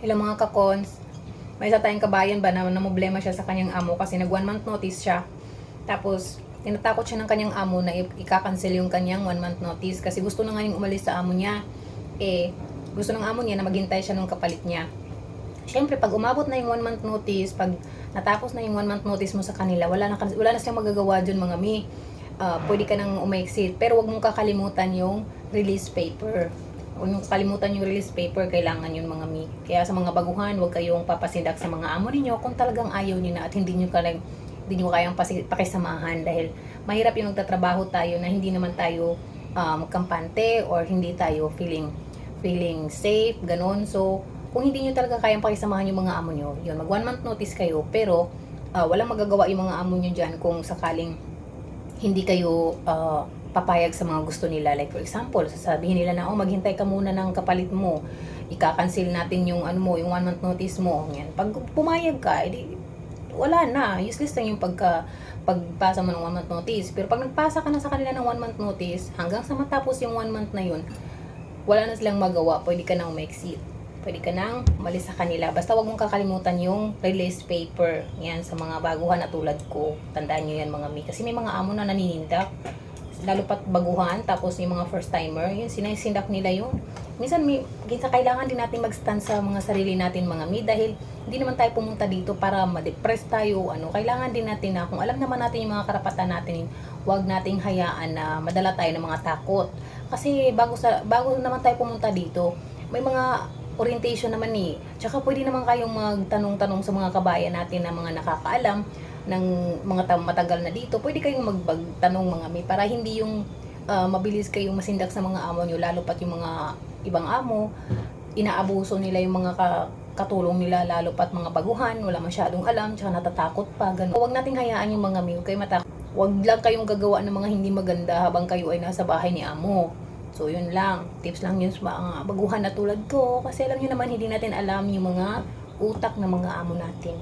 Hello mga kakons. May isa tayong kabayan ba na namblema siya sa kanyang amo kasi nag one month notice siya. Tapos, tinatakot siya ng kanyang amo na i- ika-cancel yung kanyang one month notice kasi gusto na nga yung umalis sa amo niya. Eh, gusto ng amo niya na maghintay siya nung kapalit niya. Siyempre, pag umabot na yung one month notice, pag natapos na yung one month notice mo sa kanila, wala na, wala na silang magagawa dun mga mi. Ah, pwede ka nang umexit. Pero wag mong kakalimutan yung release paper. Huwag mong kakalimutan yung release paper, kailangan yun mga mi. Kaya sa mga baguhan, huwag kayong papasindak sa mga amo ninyo kung talagang ayaw niyo na at hindi niyo kalang hindi niyo kayang pakisamahan dahil mahirap yung magtatrabaho tayo na hindi naman tayo um, kampante or hindi tayo feeling feeling safe, ganun. So, kung hindi nyo talaga kayang pakisamahan yung mga amo nyo, yun, mag one month notice kayo, pero ah, walang magagawa yung mga amo nyo dyan kung sakaling hindi kayo ah, papayag sa mga gusto nila. Like for example, sasabihin nila na, oh, maghintay ka muna ng kapalit mo. Ika-cancel natin yung ano mo, yung one month notice mo. Yan. Pag pumayag ka, edi, wala na. Useless lang yung pagka pagpasa mo ng one month notice. Pero pag nagpasa ka na sa kanila ng one month notice, hanggang sa matapos yung one month na yun, wala na silang magawa. Pwede ka nang ma-exit. Pwede ka nang umalis sa kanila. Basta wag mong kakalimutan yung release paper. Yan, sa mga baguhan na tulad ko. Tandaan nyo yan mga mi. Kasi may mga amo na naninindak. Lalo pat baguhan. Tapos yung mga first timer. Yun, sinasindak nila yun. Minsan, may, minsan kailangan din natin mag-stand sa mga sarili natin mga mi. Dahil hindi naman tayo pumunta dito para ma-depress tayo. Ano, kailangan din natin na kung alam naman natin yung mga karapatan natin, huwag nating hayaan na madala tayo ng mga takot. Kasi bago sa bago naman tayo pumunta dito, may mga orientation naman eh. Tsaka pwede naman kayong magtanong-tanong sa mga kabayan natin na mga nakakaalam ng mga tam matagal na dito. Pwede kayong magtanong mga may para hindi yung ah, mabilis kayong masindak sa mga amo nyo, lalo pat yung mga ibang amo, inaabuso nila yung mga ka- katulong nila, lalo pat mga baguhan, wala masyadong alam, tsaka natatakot pa, ganun. Huwag nating hayaan yung mga huwag kayo matakot. Huwag lang kayong gagawa ng mga hindi maganda habang kayo ay nasa bahay ni amo. So, yun lang. Tips lang yun sa mga baguhan na tulad ko. Kasi alam nyo naman, hindi natin alam yung mga utak ng mga amo natin.